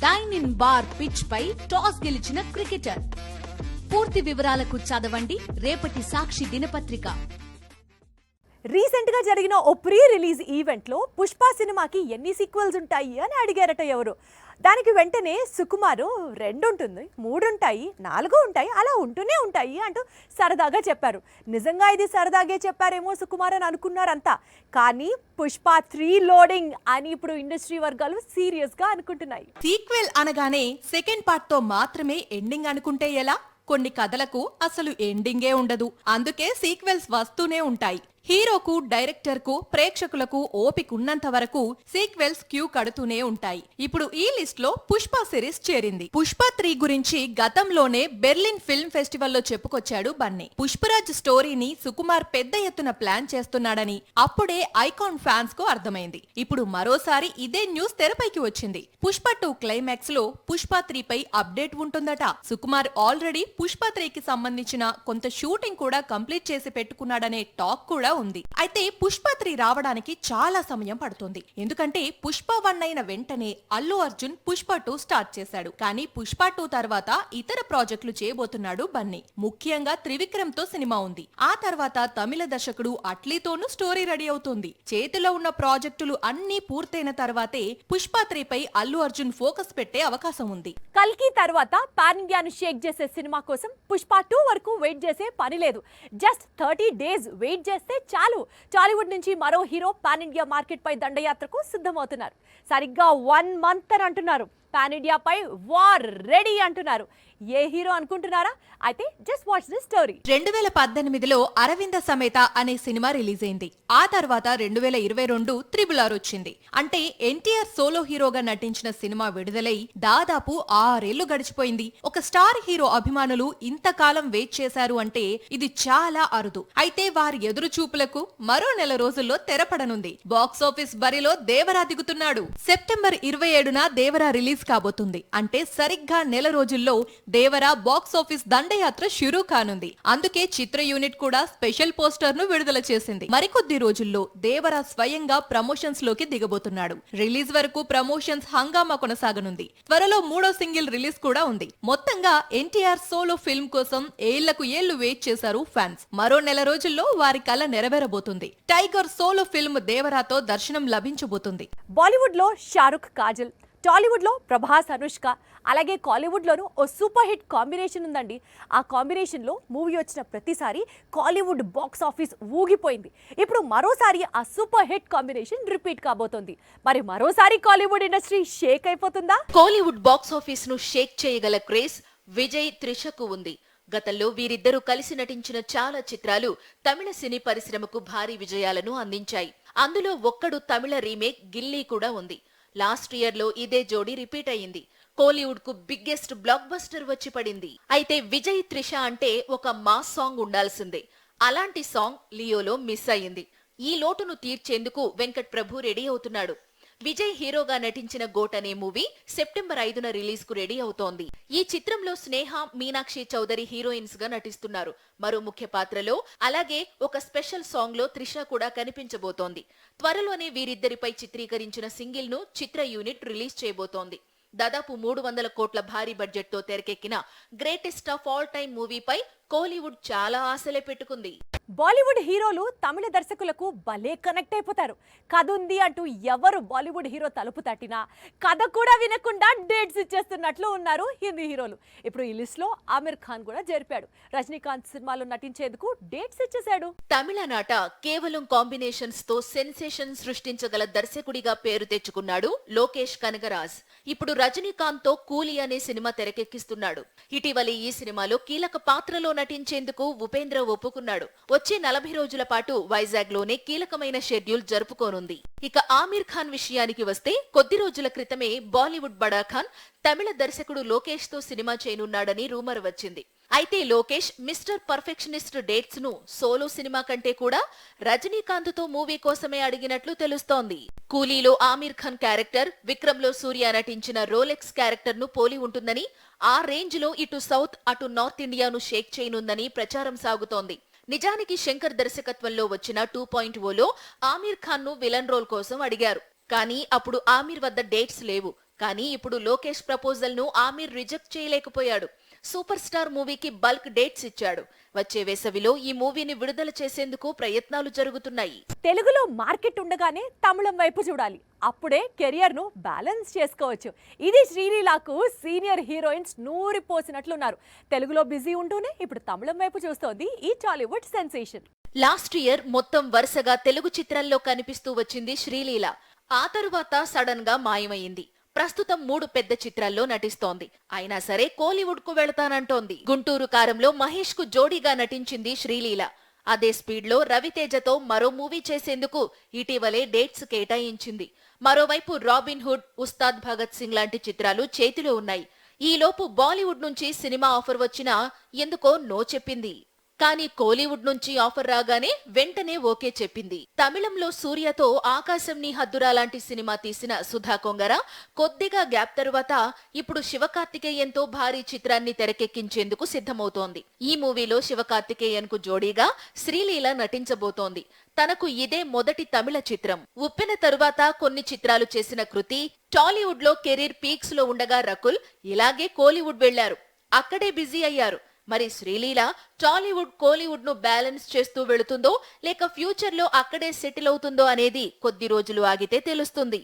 Dyne in bar pitch పై toss గెలిచిన cricketer. పూర్తి వివరాలకు చదవండి. రేపటి సాక్షి దినపత్రిక. రీసెంట్గా జరిగిన ఓ ప్రీ రిలీజ్ ఈవెంట్లో పుష్ప సినిమాకి ఎన్ని సీక్వెల్స్ ఉంటాయి అని అడిగారట ఎవరు. దానికి వెంటనే సుకుమారు రెండు ఉంటుంది మూడు ఉంటాయి నాలుగు ఉంటాయి అలా ఉంటూనే ఉంటాయి అంటూ సరదాగా చెప్పారు. నిజంగా ఇది సరదాగే చెప్పారేమో సుకుమార్ అని అనుకున్నారంతా. కానీ పుష్ప త్రీ లోడింగ్ అని ఇప్పుడు ఇండస్ట్రీ వర్గాలు సీరియస్గా అనుకుంటున్నాయి. సీక్వెల్ అనగానే సెకండ్ పార్ట్తో మాత్రమే ఎండింగ్ అనుకుంటే ఎలా? కొన్ని కథలకు అసలు ఎండింగే ఉండదు. అందుకే సీక్వెల్స్ వస్తూనే ఉంటాయి. హీరోకు డైరెక్టర్కు ప్రేక్షకులకు ఓపిక ఉన్నంత వరకు సీక్వెల్స్ క్యూ కడుతూనే ఉంటాయి. ఇప్పుడు ఈ లిస్ట్లో పుష్ప సిరీస్ చేరింది. పుష్ప త్రీ గురించి గతంలోనే బెర్లిన్ ఫిల్మ్ ఫెస్టివల్లో చెప్పుకొచ్చాడు బన్నీ. పుష్పరాజ్ స్టోరీని సుకుమార్ పెద్ద ఎత్తున ప్లాన్ చేస్తున్నాడని అప్పుడే ఐకాన్ ఫ్యాన్స్కు అర్థమైంది. ఇప్పుడు మరోసారి ఇదే న్యూస్ తెరపైకి వచ్చింది. పుష్ప టూ క్లైమాక్స్లో పుష్ప త్రీ పై అప్డేట్ ఉంటుందట. సుకుమార్ ఆల్రెడీ పుష్ప త్రీకి సంబంధించిన కొంత షూటింగ్ కూడా కంప్లీట్ చేసి పెట్టుకున్నాడనే టాక్ కూడా ఉంది. అయితే పుష్ప త్రీ రావడానికి చాలా సమయం పడుతుంది. ఎందుకంటే పుష్ప వన్ అయిన వెంటనే అల్లు అర్జున్ పుష్ప టూ స్టార్ట్ చేశాడు. కానీ పుష్ప టూ తర్వాత ఇతర ప్రాజెక్టులు చేయబోతున్నాడు బన్నీ. ముఖ్యంగా త్రివిక్రమ్తో సినిమా ఉంది. ఆ తర్వాత తమిళ దర్శకుడు అట్లీతోనూ స్టోరీ రెడీ అవుతుంది. చేతిలో ఉన్న ప్రాజెక్టులు అన్నీ పూర్తయిన తర్వాతే పుష్ప త్రీపై అల్లు అర్జున్ ఫోకస్ పెట్టే అవకాశం ఉంది. కల్కి తర్వాత పాన్ ఇండియాను షేక్ చేసే సినిమా కోసం పుష్ప టూ వరకు వెయిట్ చేసే పని లేదు. జస్ట్ థర్టీ డేస్ వెయిట్ చేస్తే చాలు. టాలీవుడ్ నుంచి మరో హీరో పాన్ ఇండియా మార్కెట్పై దండయాత్రకు సిద్ధమవుతున్నారు. సరిగ్గా వన్ మంత్ అని అంటున్నారు. పాన్ ఇండియాపై వార్ రెడీ అంటున్నారు. ఏ హీరో అనుకుంటున్నారా? అయితే జస్ట్ వాచ్ దిస్ స్టోరీ. రెండు వేల పద్దెనిమిదిలో అరవింద సమేత అనే సినిమా రిలీజ్ అయింది. ఆ తర్వాత రెండు వేల ఇరవై రెండు త్రిబుల్ ఆర్ వచ్చింది. అంటే ఎన్టీఆర్ సోలో హీరోగా నటించిన సినిమా విడుదలై దాదాపు ఆరేళ్ళు గడిచిపోయింది. ఒక స్టార్ హీరో అభిమానులు ఇంతకాలం వెయిట్ చేశారు అంటే ఇది చాలా అరుదు. అయితే వారి ఎదురు చూపులకు మరో నెల రోజుల్లో తెరపడనుంది. బాక్స్ ఆఫీస్ బరిలో దేవరా దిగుతున్నాడు. సెప్టెంబర్ ఇరవై ఏడున దేవరా రిలీజ్ కాబోతుంది. అంటే సరిగ్గా నెల రోజుల్లో దేవరా బాక్స్ ఆఫీస్ దండయాత్ర షురూ కానుంది. అందుకే చిత్ర యూనిట్ కూడా స్పెషల్ పోస్టర్ను విడుదల చేసింది. మరికొద్ది రోజుల్లో దేవరా స్వయంగా ప్రమోషన్స్లోకి దిగబోతున్నాడు. రిలీజ్ వరకు ప్రమోషన్స్ హంగామా కొనసాగనుంది. త్వరలో మూడో సింగిల్ రిలీజ్ కూడా ఉంది. మొత్తంగా ఎన్టీఆర్ సోలో ఫిల్మ్ కోసం ఏళ్ళకు ఏళ్ళు వెయిట్ చేశారు ఫ్యాన్స్. మరో నెల రోజుల్లో వారి కల నెరవేరబోతుంది. టైగర్ సోలో ఫిల్మ్ దేవరాతో దర్శనం లభించబోతుంది. బాలీవుడ్లో షారుఖ్ కాజల్. టాలీవుడ్లో ప్రభాస్ అనుష్క. అలాగే కాలీవుడ్లోనూ ఓ సూపర్ హిట్ కాంబినేషన్ ఉందండి. ఆ కాంబినేషన్లో మూవీ వచ్చిన ప్రతిసారి కాలీవుడ్ బాక్స్ ఆఫీస్ ఊగిపోయింది. ఇప్పుడు మరోసారి ఆ సూపర్ హిట్ కాంబినేషన్ రిపీట్ కాబోతోంది. మరి మరోసారి కాలీవుడ్ ఇండస్ట్రీ షేక్ అయిపోతుందా? కోలీవుడ్ బాక్స్ ఆఫీస్ను షేక్ చేయగల క్రేజ్ విజయ్ త్రిషకు ఉంది. గతంలో వీరిద్దరూ కలిసి నటించిన చాలా చిత్రాలు తమిళ సినీ పరిశ్రమకు భారీ విజయాలను అందించాయి. అందులో ఒక్కడు తమిళ రీమేక్ గిల్లీ కూడా ఉంది. లాస్ట్ ఇయర్లో ఇదే జోడీ రిపీట్ అయింది కోలీవుడ్కు బిగ్గెస్ట్ బ్లాక్ బస్టర్ వచ్చి పడింది. అయితే విజయ్ త్రిష అంటే ఒక మాస్ సాంగ్ ఉండాల్సిందే. అలాంటి సాంగ్ లియోలో మిస్ అయింది ఈ లోటును తీర్చేందుకు వెంకట్ ప్రభు రెడీ అవుతున్నాడు. విజయ్ హీరోగా నటించిన గోట్ అనే మూవీ సెప్టెంబర్ ఐదున రిలీజ్కు రెడీ అవుతోంది. ఈ చిత్రంలో స్నేహ మీనాక్షి చౌదరి హీరోయిన్స్గా నటిస్తున్నారు. మరో ముఖ్య పాత్రలో అలాగే ఒక స్పెషల్ సాంగ్లో త్రిష కూడా కనిపించబోతోంది. త్వరలోనే వీరిద్దరిపై చిత్రీకరించిన సింగిల్ను చిత్ర యూనిట్ రిలీజ్ చేయబోతోంది. దాదాపు మూడు వందల కోట్ల భారీ బడ్జెట్తో తెరకెక్కిన గ్రేటెస్ట్ ఆఫ్ ఆల్ టైమ్ మూవీపై కోలీవుడ్ చాలా ఆశలే పెట్టుకుంది. బాలీవుడ్ హీరోలు తమిళ దర్శకులకు భలే కనెక్ట్ అయిపోతారు. కథ ఉంది అంటూ ఎవరు బాలీవుడ్ హీరో తలుపు తట్టినా కథ కూడా వినకుండా డేట్స్ ఇచ్చేస్తున్నట్లు ఉన్నారు హిందీ హీరోలు. ఇప్పుడు ఈ లిస్ట్లో ఆమిర్ ఖాన్ కూడా జరిపాడు రజనీకాంత్ సినిమాలో నటించేందుకు డేట్స్ ఇచ్చేశాడు. తమిళనాట కేవలం కాంబినేషన్స్తో సెన్సేషన్ సృష్టించగల దర్శకుడిగా పేరు తెచ్చుకున్నాడు లోకేష్ కనగరాజ్ ఇప్పుడు రజనీకాంత్తో కూలీ అనే సినిమా తెరకెక్కిస్తున్నాడు. ఇటీవలి ఈ సినిమాలో కీలక పాత్రలో నటించేందుకు ఉపేంద్ర ఒప్పుకున్నాడు. వచ్చే నలభై రోజుల పాటు వైజాగ్లోనే కీలకమైన షెడ్యూల్ జరుపుకోనుంది. ఇక ఆమీర్ ఖాన్ విషయానికి వస్తే కొద్ది రోజుల క్రితమే బాలీవుడ్ బడా ఖాన్ తమిళ దర్శకుడు లోకేష్తో సినిమా చేయనున్నాడని రూమర్ వచ్చింది. అయితే లోకేష్ మిస్టర్ పర్ఫెక్షనిస్ట్ డేట్స్ను సోలో సినిమా కంటే కూడా రజనీకాంత్తో మూవీ కోసమే అడిగినట్లు తెలుస్తోంది. కూలీలో ఆమీర్ ఖాన్ క్యారెక్టర్ విక్రమ్లో సూర్య నటించిన రోలెక్స్ క్యారెక్టర్ను పోలి ఉంటుందని ఆ రేంజ్లో ఇటు సౌత్ అటు నార్త్ ఇండియాను షేక్ చేయనుందని ప్రచారం సాగుతోంది. నిజానికి శంకర్ దర్శకత్వంలో వచ్చిన టూ పాయింట్ ఓలో ఆమీర్ ఖాన్ను విలన్ రోల్ కోసం అడిగారు. కానీ అప్పుడు ఆమీర్ వద్ద డేట్స్ లేవు. కానీ ఇప్పుడు లోకేష్ ప్రపోజల్ను ఆమీర్ రిజెక్ట్ చేయలేకపోయాడు. సూపర్ స్టార్ మూవీకి బల్క్ డేట్స్ ఇచ్చాడు. వచ్చే వేసవిలో ఈ మూవీని విడుదల చేసేందుకు ప్రయత్నాలు జరుగుతున్నాయి. తెలుగులో మార్కెట్ ఉండగానే తమిళం వైపు చూడాలి. అప్పుడే కెరియర్ను బ్యాలెన్స్ చేసుకోవచ్చు. ఇది శ్రీలీలకు సీనియర్ హీరోయిన్స్ నూరి పోసినట్లున్నారు. తెలుగులో బిజీ ఉంటూనే ఇప్పుడు తమిళం వైపు చూస్తోంది ఈ టాలీవుడ్ సెన్సేషన్. లాస్ట్ ఇయర్ మొత్తం వరుసగా తెలుగు చిత్రాల్లో కనిపిస్తూ వచ్చింది శ్రీలీల. ఆ తరువాత సడన్గా మాయమైంది. ప్రస్తుతం మూడు పెద్ద చిత్రాల్లో నటిస్తోంది. అయినా సరే కోలీవుడ్కు వెళతానంటోంది. గుంటూరు కారంలో మహేష్కు జోడీగా నటించింది శ్రీలీల. అదే స్పీడ్లో రవితేజతో మరో మూవీ చేసేందుకు ఇటీవలే డేట్స్ కేటాయించింది. మరోవైపు రాబిన్ హుడ్ ఉస్తాద్ భగత్ సింగ్ లాంటి చిత్రాలు చేతిలో ఉన్నాయి. ఈలోపు బాలీవుడ్ నుంచి సినిమా ఆఫర్ వచ్చినా ఎందుకో నో చెప్పింది. కానీ కోలీవుడ్ నుంచి ఆఫర్ రాగానే వెంటనే ఓకే చెప్పింది. తమిళంలో సూర్యతో ఆకాశం నీ హద్దురా లాంటి సినిమా తీసిన సుధా కొంగర కొద్దిగా గ్యాప్ తరువాత ఇప్పుడు శివకార్తికేయన్తో భారీ చిత్రాన్ని తెరకెక్కించేందుకు సిద్ధమవుతోంది. ఈ మూవీలో శివకార్తికేయన్కు జోడీగా శ్రీలీల నటించబోతోంది. తనకు ఇదే మొదటి తమిళ చిత్రం. ఉప్పిన తరువాత కొన్ని చిత్రాలు చేసిన కృతి టాలీవుడ్లో కెరీర్ పీక్స్లో ఉండగా రకుల్ ఇలాగే కోలీవుడ్ వెళ్ళారు. అక్కడే బిజీ అయ్యారు. మరి శ్రీలీల టాలీవుడ్ కోలీవుడ్ను బ్యాలెన్స్ చేస్తూ వెళుతుందో లేక ఫ్యూచర్లో అక్కడే సెటిల్ అవుతుందో అనేది కొద్ది రోజులు ఆగితే తెలుస్తుంది.